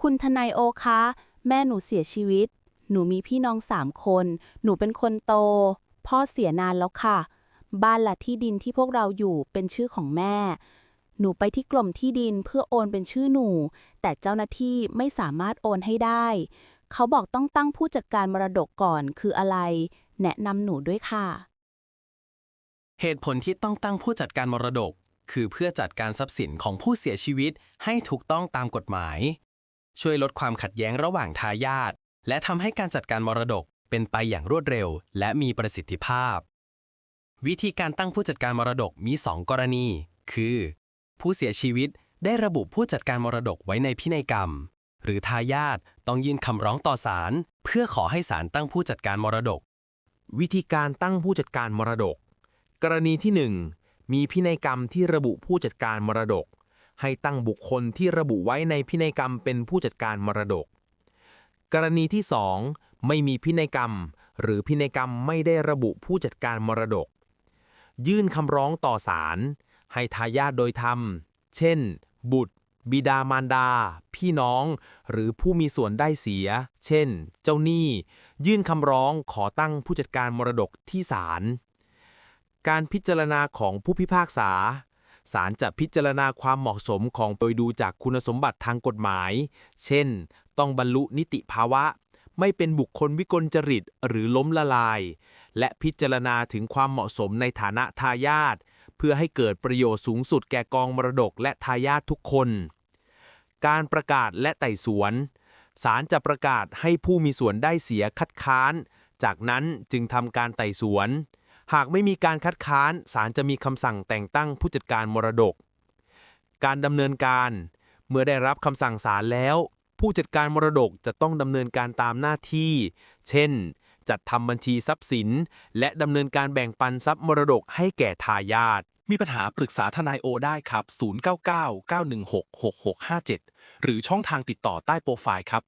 คุณทนายโอคะ แม่หนูเสียชีวิต หนูมีพี่น้องสามคน หนูเป็นคนโต พ่อเสียนานแล้วค่ะ บ้านและที่ดินที่พวกเราอยู่เป็นชื่อของแม่ หนูไปที่กรมที่ดินเพื่อโอนเป็นชื่อหนู แต่เจ้าหน้าที่ไม่สามารถโอนให้ได้ เขาบอกต้องตั้งผู้จัดการมรดกก่อนคืออะไร แนะนำหนูด้วยค่ะ เหตุผลที่ต้องตั้งผู้จัดการมรดก คือเพื่อจัดการทรัพย์สินของผู้เสียชีวิตให้ถูกต้องตามกฎหมาย ช่วยลดความขัดแย้งระหว่างทายาทและทำให้การจัดการมรดกเป็นไปอย่างรวดเร็ว และมีประสิทธิภาพ วิธีการตั้งผู้จัดการมรดกมี 2 กรณี คือ ผู้เสียชีวิตได้ระบุผู้จัดการมรดกไว้ในพินัยกรรม หรือทายาทต้องยื่นคำร้องต่อศาลเพื่อขอให้ศาลตั้งผู้จัดการมรดก วิธีการตั้งผู้จัดการมรดก กรณีที่ 1 มีพินัยกรรมที่ระบุผู้จัดการมรดก ให้ตั้งบุคคลที่ระบุไว้ในพินัยกรรมเป็นผู้จัดการมรดก กรณีที่ 2 ไม่มีพินัยกรรม หรือพินัยกรรมไม่ได้ระบุผู้จัดการมรดก ยื่นคำร้องต่อศาลให้ทายาทโดยธรรม เช่น บุตร บิดามารดา พี่น้อง หรือผู้มีส่วนได้เสีย เช่น เจ้าหนี้ ยื่นคำร้องขอตั้งผู้จัดการมรดกที่ศาลการพิจารณาของผู้พิพากษา ศาลจะพิจารณาความเหมาะสมของโดยดูจากคุณสมบัติทางกฎหมาย เช่น ต้องบรรลุนิติภาวะ ไม่เป็นบุคคลวิกลจริตหรือล้มละลาย และพิจารณาถึงความเหมาะสมในฐานะทายาทเพื่อให้เกิดประโยชน์สูงสุดแก่กองมรดกและทายาททุกคน การประกาศและไต่สวนศาลจะประกาศให้ผู้มีส่วนได้เสียคัดค้าน จากนั้นจึงทำการไต่สวน หากไม่มีการคัดค้านศาลจะมีคำสั่งแต่งตั้งผู้จัดการมรดก การดำเนินการ เมื่อได้รับคำสั่งศาลแล้ว ผู้จัดการมรดกจะต้องดำเนินการตามหน้าที่ เช่น จัดทำบัญชีทรัพย์สิน และดำเนินการแบ่งปันทรัพย์มรดกให้แก่ทายาทมีปัญหาปรึกษาทนายโอได้ครับ 099 916 6657 หรือช่องทางติดต่อใต้โปรไฟล์ครับ